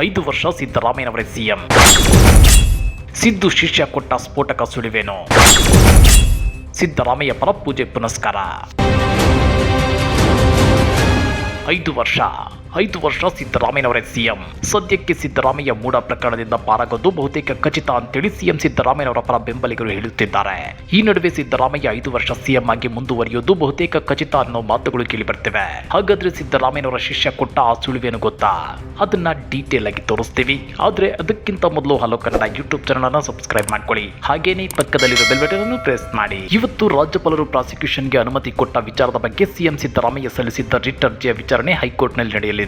ಐದು ವರ್ಷ ಸಿದ್ದರಾಮಯ್ಯನವರೇ ಸಿಎಂ. ಸಿದ್ದು ಶಿಷ್ಯ ಕೊಟ್ಟ ಸ್ಫೋಟಕ ಸುಳಿವೇನು? ಸಿದ್ದರಾಮಯ್ಯ ಪರ ಪೂಜೆ ಪುನಸ್ಕಾರ. ಐದು ವರ್ಷ. ಐದು ವರ್ಷ ಸಿದ್ದರಾಮಯ್ಯನವರೇ ಸಿಎಂ. ಸದ್ಯಕ್ಕೆ ಸಿದ್ದರಾಮಯ್ಯ ಮೂಡ ಪ್ರಕರಣದಿಂದ ಪಾರಾಗೋದು ಬಹುತೇಕ ಖಚಿತ ಅಂತೇಳಿ ಸಿಎಂ ಸಿದ್ದರಾಮಯ್ಯನವರ ಪರ ಬೆಂಬಲಿಗರು ಹೇಳುತ್ತಿದ್ದಾರೆ. ಈ ನಡುವೆ ಸಿದ್ದರಾಮಯ್ಯ ಐದು ವರ್ಷ ಸಿಎಂ ಆಗಿ ಮುಂದುವರಿಯೋದು ಬಹುತೇಕ ಖಚಿತ ಅನ್ನೋ ಮಾತುಗಳು ಕೇಳಿ ಬರ್ತಿವೆ ಹಾಗಾದ್ರೆ ಸಿದ್ದರಾಮಯ್ಯನವರ ಶಿಷ್ಯ ಕೊಟ್ಟ ಆ ಸುಳಿವೇನು ಗೊತ್ತಾ? ಅದನ್ನ ಡೀಟೇಲ್ ಆಗಿ ತೋರಿಸ್ತೀವಿ. ಆದ್ರೆ ಅದಕ್ಕಿಂತ ಮೊದಲು ಹಲೋ ಕನ್ನಡ ಯೂಟ್ಯೂಬ್ ಚಾನಲ್ ಅನ್ನ ಸಬ್ಸ್ಕ್ರೈಬ್ ಮಾಡ್ಕೊಳ್ಳಿ. ಹಾಗೇನೇ ಪಕ್ಕದಲ್ಲಿರೋ ಬೆಲ್ ಬಟನ್ ಅನ್ನು ಪ್ರೆಸ್ ಮಾಡಿ. ಇವತ್ತು ರಾಜ್ಯಪಾಲರು ಪ್ರಾಸಿಕ್ಯೂಷನ್ಗೆ ಅನುಮತಿ ಕೊಟ್ಟ ವಿಚಾರದ ಬಗ್ಗೆ ಸಿಎಂ ಸಿದ್ದರಾಮಯ್ಯ ಸಲ್ಲಿಸಿದ್ದ ರಿಟ್ ಅರ್ಜಿಯ ವಿಚಾರಣೆ ಹೈಕೋರ್ಟ್ನಲ್ಲಿ ನಡೆಯಲಿದೆ.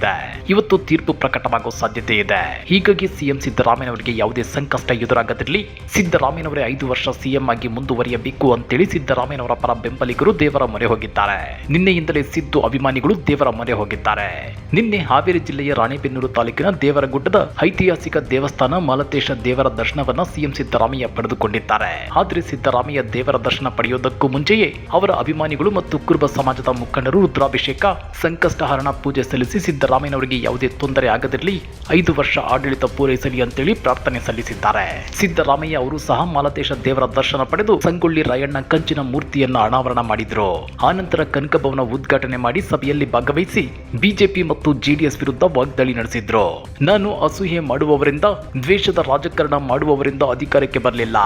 ಇವತ್ತು ತೀರ್ಪು ಪ್ರಕಟವಾಗುವ ಸಾಧ್ಯತೆ ಇದೆ. ಹೀಗಾಗಿ ಸಿಎಂ ಸಿದ್ದರಾಮಯ್ಯನವರಿಗೆ ಯಾವುದೇ ಸಂಕಷ್ಟ ಎದುರಾಗದಿರಲಿ. ಸಿದ್ದರಾಮಯ್ಯನವರೇ ಐದು ವರ್ಷ ಸಿಎಂ ಆಗಿ ಮುಂದುವರಿಯಬೇಕು ಅಂತೇಳಿ ಸಿದ್ದರಾಮಯ್ಯನವರ ಪರ ಬೆಂಬಲಿಗರು ದೇವರ ಮೊರೆ ಹೋಗಿದ್ದಾರೆ. ನಿನ್ನೆಯಿಂದಲೇ ಸಿದ್ದು ಅಭಿಮಾನಿಗಳು ದೇವರ ಮೊರೆ ಹೋಗಿದ್ದಾರೆ. ನಿನ್ನೆ ಹಾವೇರಿ ಜಿಲ್ಲೆಯ ರಾಣೆಬೆನ್ನೂರು ತಾಲೂಕಿನ ದೇವರಗುಡ್ಡದ ಐತಿಹಾಸಿಕ ದೇವಸ್ಥಾನ ಮಾಲತೇಶ ದೇವರ ದರ್ಶನವನ್ನ ಸಿಎಂ ಸಿದ್ದರಾಮಯ್ಯ ಪಡೆದುಕೊಂಡಿದ್ದಾರೆ. ಆದ್ರೆ ಸಿದ್ದರಾಮಯ್ಯ ದೇವರ ದರ್ಶನ ಪಡೆಯುವುದಕ್ಕೂ ಮುಂಚೆಯೇ ಅವರ ಅಭಿಮಾನಿಗಳು ಮತ್ತು ಕುರುಬ ಸಮಾಜದ ಮುಖಂಡರು ರುದ್ರಾಭಿಷೇಕ, ಸಂಕಷ್ಟಹರಣ ಪೂಜೆ ಸಲ್ಲಿಸಿ ಸಿದ್ದರಾಮಯ್ಯನವರಿಗೆ ಯಾವುದೇ ತೊಂದರೆ ಆಗದಿರಲಿ, ಐದು ವರ್ಷ ಆಡಳಿತ ಪೂರೈಸಲಿ ಅಂತೇಳಿ ಪ್ರಾರ್ಥನೆ ಸಲ್ಲಿಸಿದ್ದಾರೆ. ಸಿದ್ದರಾಮಯ್ಯ ಅವರು ಸಹ ಮಾಲತೇಶ ದೇವರ ದರ್ಶನ ಪಡೆದು ಸಂಗೊಳ್ಳಿ ರಾಯಣ್ಣ ಕಂಚಿನ ಮೂರ್ತಿಯನ್ನು ಅನಾವರಣ ಮಾಡಿದ್ರು. ಆನಂತರ ಕನಕಭವನ ಉದ್ಘಾಟನೆ ಮಾಡಿ ಸಭೆಯಲ್ಲಿ ಭಾಗವಹಿಸಿ ಬಿಜೆಪಿ ಮತ್ತು ಜೆಡಿಎಸ್ ವಿರುದ್ಧ ವಾಗ್ದಾಳಿ ನಡೆಸಿದ್ರು. ನಾನು ಅಸೂಹೆ ಮಾಡುವವರಿಂದ, ದ್ವೇಷದ ರಾಜಕಾರಣ ಮಾಡುವವರಿಂದ ಅಧಿಕಾರಕ್ಕೆ ಬರಲಿಲ್ಲ.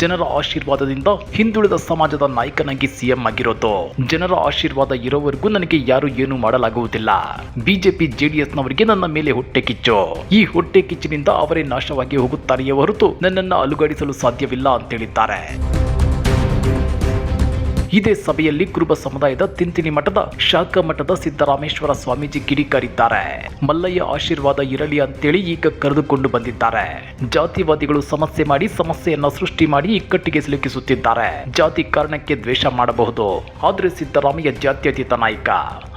ಜನರ ಆಶೀರ್ವಾದದಿಂದ ಹಿಂದುಳಿದ ಸಮಾಜದ ನಾಯಕನಾಗಿ ಸಿಎಂ ಆಗಿರೋದು. ಜನರ ಆಶೀರ್ವಾದ ಇರೋವರೆಗೂ ನನಗೆ ಯಾರು ಏನು ಮಾಡಲಾಗುವುದಿಲ್ಲ. ಬಿಜೆಪಿ ಜೆಡಿಎಸ್ನವರಿಗೆ ನನ್ನ ಮೇಲೆ ಹೊಟ್ಟೆ ಕಿಚ್ಚು. ಈ ಹೊಟ್ಟೆ ಕಿಚ್ಚಿನಿಂದ ಅವರೇ ನಾಶವಾಗಿ ಹೋಗುತ್ತಾರೆಯೇ ಹೊರತು ನನ್ನನ್ನು ಅಲುಗಾಡಿಸಲು ಸಾಧ್ಯವಿಲ್ಲ ಅಂತೇಳಿದ್ದಾರೆ. ಇದೇ ಸಭೆಯಲ್ಲಿ ಕುರುಬ ಸಮುದಾಯದ ತಿಂತಿನಿ ಮಠದ ಶಾಖಾ ಮಠದ ಸಿದ್ದರಾಮೇಶ್ವರ ಸ್ವಾಮೀಜಿ ಕಿಡಿಕಾರಿದ್ದಾರೆ. ಮಲ್ಲಯ್ಯ ಆಶೀರ್ವಾದ ಇರಲಿ ಅಂತೇಳಿ ಈಗ ಕರೆದುಕೊಂಡು ಬಂದಿದ್ದಾರೆ. ಜಾತಿವಾದಿಗಳು ಸಮಸ್ಯೆ ಮಾಡಿ ಸಮಸ್ಯೆಯನ್ನ ಸೃಷ್ಟಿ ಮಾಡಿ ಇಕ್ಕಟ್ಟಿಗೆ ಸಿಲುಕಿಸುತ್ತಿದ್ದಾರೆ. ಜಾತಿ ಕಾರಣಕ್ಕೆ ದ್ವೇಷ ಮಾಡಬಹುದು. ಆದ್ರೆ ಸಿದ್ದರಾಮಯ್ಯ ಜಾತ್ಯತೀತ ನಾಯಕ.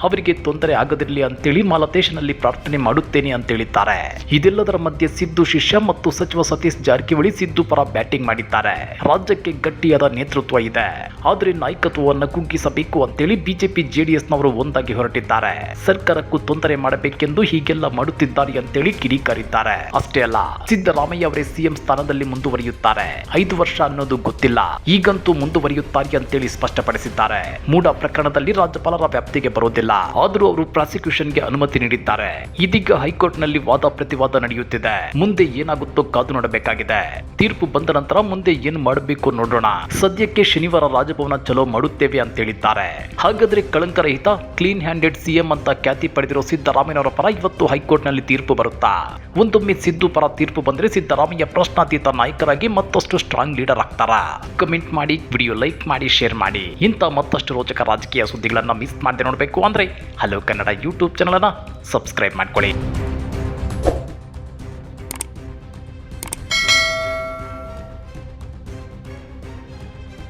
ಅವರಿಗೆ ತೊಂದರೆ ಆಗದಿರಲಿ ಅಂತೇಳಿ ಮಾಲತೇಶನಲ್ಲಿ ಪ್ರಾರ್ಥನೆ ಮಾಡುತ್ತೇನೆ ಅಂತೇಳಿದ್ದಾರೆ ಇದೆಲ್ಲದರ ಮಧ್ಯೆ ಸಿದ್ದು ಶಿಷ್ಯ ಮತ್ತು ಸಚಿವ ಸತೀಶ್ ಜಾರಕಿಹೊಳಿ ಸಿದ್ದು ಪರ ಬ್ಯಾಟಿಂಗ್ ಮಾಡಿದ್ದಾರೆ. ರಾಜ್ಯಕ್ಕೆ ಗಟ್ಟಿಯಾದ ನೇತೃತ್ವ ಇದೆ. ಆದ್ರೆ ನಾಯಕತ್ವವನ್ನು ಕುಗ್ಗಿಸಬೇಕು ಅಂತೇಳಿ ಬಿಜೆಪಿ ಜೆಡಿಎಸ್ನವರು ಒಂದಾಗಿ ಹೊರಟಿದ್ದಾರೆ. ಸರ್ಕಾರಕ್ಕೂ ತೊಂದರೆ ಮಾಡಬೇಕೆಂದು ಹೀಗೆಲ್ಲ ಮಾಡುತ್ತಿದ್ದಾರೆ ಅಂತೇಳಿ ಕಿಡಿಕಾರಿದ್ದಾರೆ. ಅಷ್ಟೇ ಅಲ್ಲ, ಸಿದ್ದರಾಮಯ್ಯ ಅವರೇ ಸಿಎಂ ಸ್ಥಾನದಲ್ಲಿ ಮುಂದುವರಿಯುತ್ತಾರೆ. ಐದು ವರ್ಷ ಅನ್ನೋದು ಗೊತ್ತಿಲ್ಲ. ಈಗಂತೂ ಮುಂದುವರಿಯುತ್ತಾರೆ ಅಂತೇಳಿ ಸ್ಪಷ್ಟಪಡಿಸಿದ್ದಾರೆ. ಮೂಡ ಪ್ರಕರಣದಲ್ಲಿ ರಾಜ್ಯಪಾಲರ ವ್ಯಾಪ್ತಿಗೆ ಬರೋದಿಲ್ಲ. ಆದರೂ ಅವರು ಪ್ರಾಸಿಕ್ಯೂಷನ್ಗೆ ಅನುಮತಿ ನೀಡಿದ್ದಾರೆ. ಇದೀಗ ಹೈಕೋರ್ಟ್ನಲ್ಲಿ ವಾದ ಪ್ರತಿವಾದ ನಡೆಯುತ್ತಿದೆ. ಮುಂದೆ ಏನಾಗುತ್ತೋ ಕಾದು ನೋಡಬೇಕಾಗಿದೆ. ತೀರ್ಪು ಬಂದ ನಂತರ ಮುಂದೆ ಏನು ಮಾಡಬೇಕು ನೋಡೋಣ. ಸದ್ಯಕ್ಕೆ ಶನಿವಾರ ರಾಜಭವನ ಚಲೋ ಮಾಡುತ್ತೇವೆ ಅಂತ ಹೇಳಿದ್ದಾರೆ. ಹಾಗಾದ್ರೆ ಕಳಂಕರಹಿತ ಕ್ಲೀನ್ ಹ್ಯಾಂಡೆಡ್ ಸಿಎಂ ಅಂತ ಖ್ಯಾತಿ ಪಡೆದಿರೋ ಸಿದ್ದರಾಮಯ್ಯನವರ ಪರ ಇವತ್ತು ಹೈಕೋರ್ಟ್ನಲ್ಲಿ ತೀರ್ಪು ಬರುತ್ತಾ? ಒಂದೊಮ್ಮೆ ಸಿದ್ದು ಪರ ತೀರ್ಪು ಬಂದ್ರೆ ಸಿದ್ದರಾಮಯ್ಯ ಪ್ರಶ್ನಾತೀತ ನಾಯಕರಾಗಿ ಮತ್ತಷ್ಟು ಸ್ಟ್ರಾಂಗ್ ಲೀಡರ್ ಆಗ್ತಾರ? ಕಮೆಂಟ್ ಮಾಡಿ ವಿಡಿಯೋ ಲೈಕ್ ಮಾಡಿ ಶೇರ್ ಮಾಡಿ. ಇಂಥ ಮತ್ತಷ್ಟು ರೋಚಕ ರಾಜಕೀಯ ಸುದ್ದಿಗಳನ್ನ ಮಿಸ್ ಮಾಡದೆ ನೋಡಬೇಕು ಅಂದ್ರೆ ಹಲೋ ಕನ್ನಡ ಯೂಟ್ಯೂಬ್ ಚಾನಲ್ ಅನ್ನ ಸಬ್ಸ್ಕ್ರೈಬ್ ಮಾಡ್ಕೊಳ್ಳಿ.